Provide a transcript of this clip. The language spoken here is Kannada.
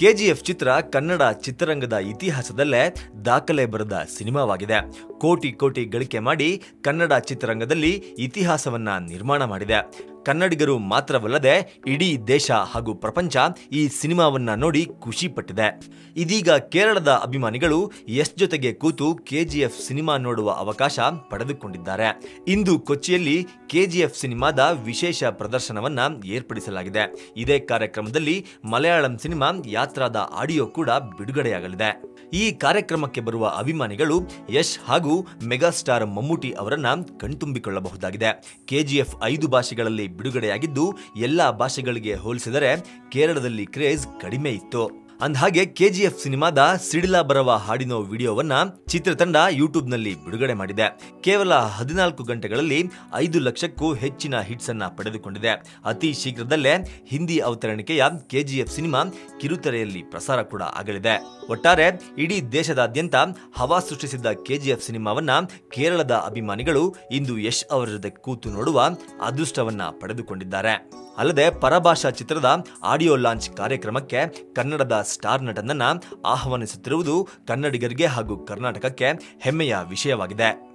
ಕೆಜಿಎಫ್ ಚಿತ್ರ ಕನ್ನಡ ಚಿತ್ರರಂಗದ ಇತಿಹಾಸದಲ್ಲೇ ದಾಖಲೆ ಬರೆದ ಸಿನಿಮಾವಾಗಿದೆ. ಕೋಟಿ ಕೋಟಿ ಗಳಿಕೆ ಮಾಡಿ ಕನ್ನಡ ಚಿತ್ರರಂಗದಲ್ಲಿ ಇತಿಹಾಸವನ್ನ ನಿರ್ಮಾಣ ಮಾಡಿದೆ. ಕನ್ನಡಿಗರು ಮಾತ್ರವಲ್ಲದೆ ಇಡೀ ದೇಶ ಹಾಗೂ ಪ್ರಪಂಚ ಈ ಸಿನಿಮಾವನ್ನ ನೋಡಿ ಖುಷಿ ಪಟ್ಟಿದೆ. ಇದೀಗ ಕೇರಳದ ಅಭಿಮಾನಿಗಳು ಯಶ್ ಜೊತೆಗೆ ಕೂತು ಕೆಜಿಎಫ್ ಸಿನಿಮಾ ನೋಡುವ ಅವಕಾಶ ಪಡೆದುಕೊಂಡಿದ್ದಾರೆ. ಇಂದು ಕೊಚ್ಚಿಯಲ್ಲಿ ಕೆಜಿಎಫ್ ಸಿನಿಮಾದ ವಿಶೇಷ ಪ್ರದರ್ಶನವನ್ನ ಏರ್ಪಡಿಸಲಾಗಿದೆ. ಇದೇ ಕಾರ್ಯಕ್ರಮದಲ್ಲಿ ಮಲಯಾಳಂ ಸಿನಿಮಾ ಯಾತ್ರಾದ ಆಡಿಯೋ ಕೂಡ ಬಿಡುಗಡೆಯಾಗಲಿದೆ. ಈ ಕಾರ್ಯಕ್ರಮಕ್ಕೆ ಬರುವ ಅಭಿಮಾನಿಗಳು ಯಶ್ ಹಾಗೂ ಮೆಗಾಸ್ಟಾರ್ ಮಮ್ಮೂಟಿ ಅವರನ್ನ ಕಣ್ತುಂಬಿಕೊಳ್ಳಬಹುದಾಗಿದೆ. ಕೆಜಿಎಫ್ ಐದು ಭಾಷೆಗಳಲ್ಲಿ ಬಿಡುಗಡೆಯಾಗಿದ್ದು ಎಲ್ಲಾ ಭಾಷೆಗಳಿಗೆ ಹೋಲಿಸಿದರೆ ಕೇರಳದಲ್ಲಿ ಕ್ರೇಜ್ ಕಡಿಮೆ ಇತ್ತು. ಅಂದಹಾಗೆ ಕೆಜಿಎಫ್ ಸಿನಿಮಾದ ಸಿಡಿಲ ಬರವ ಹಾಡಿನೋ ವಿಡಿಯೋವನ್ನ ಚಿತ್ರತಂಡ ಯೂಟ್ಯೂಬ್ನಲ್ಲಿ ಬಿಡುಗಡೆ ಮಾಡಿದೆ. ಕೇವಲ ಹದಿನಾಲ್ಕು ಗಂಟೆಗಳಲ್ಲಿ ಐದು ಲಕ್ಷಕ್ಕೂ ಹೆಚ್ಚಿನ ಹಿಟ್ಸ್ ಅನ್ನ ಪಡೆದುಕೊಂಡಿದೆ. ಅತಿ ಶೀಘ್ರದಲ್ಲೇ ಹಿಂದಿ ಅವತರಣಿಕೆಯ ಕೆಜಿಎಫ್ ಸಿನಿಮಾ ಕಿರುತೆರೆಯಲ್ಲಿ ಪ್ರಸಾರ ಕೂಡ ಆಗಲಿದೆ. ಒಟ್ಟಾರೆ ಇಡೀ ದೇಶದಾದ್ಯಂತ ಹವಾ ಸೃಷ್ಟಿಸಿದ್ದ ಕೆಜಿಎಫ್ ಸಿನಿಮಾವನ್ನ ಕೇರಳದ ಅಭಿಮಾನಿಗಳು ಇಂದು ಯಶ್ ಅವರ ಜೊತೆ ಕೂತು ನೋಡುವ ಅದೃಷ್ಟವನ್ನ ಪಡೆದುಕೊಂಡಿದ್ದಾರೆ. ಅಲ್ಲದೆ ಪರಭಾಷಾ ಚಿತ್ರದ ಆಡಿಯೋ ಲಾಂಚ್ ಕಾರ್ಯಕ್ರಮಕ್ಕೆ ಕನ್ನಡದ ಸ್ಟಾರ್ ನಟನನ್ನ ಆಹ್ವಾನಿಸುತ್ತಿರುವುದು ಕನ್ನಡಿಗರಿಗೆ ಹಾಗೂ ಕರ್ನಾಟಕಕ್ಕೆ ಹೆಮ್ಮೆಯ ವಿಷಯವಾಗಿದೆ.